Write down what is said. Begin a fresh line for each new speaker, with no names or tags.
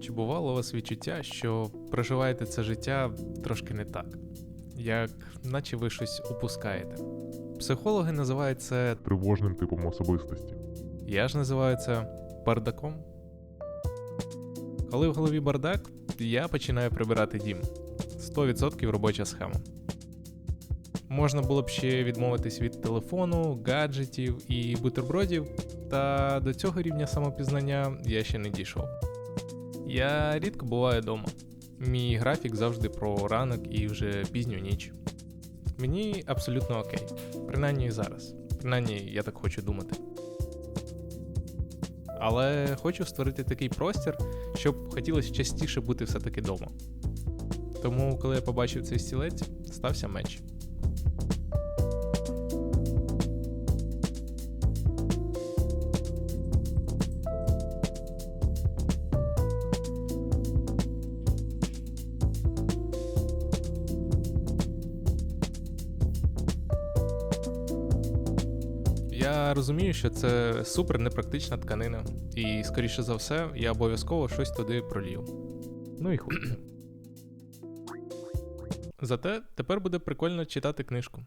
Чи бувало у вас відчуття, що проживаєте це життя трошки не так, як наче ви щось упускаєте? Психологи називають це,
тривожним типом особистості.
я ж називаю це бардаком. Коли в голові бардак, я починаю прибирати дім. 100% робоча схема. Можна було б ще відмовитись від телефону, гаджетів і бутербродів, та до цього рівня самопізнання я ще не дійшов. Я рідко буваю вдома. Мій графік завжди про ранок і вже пізню ніч. Мені абсолютно окей, принаймні зараз. Принаймні, я так хочу думати. Але хочу створити такий простір, щоб хотілося частіше бути все-таки вдома. Тому, коли я побачив цей стілець, стався меч. Я розумію, що це супер непрактична тканина, і, скоріше за все, я обов'язково щось туди пролів. Ну і хуй. Зате тепер буде прикольно читати книжку.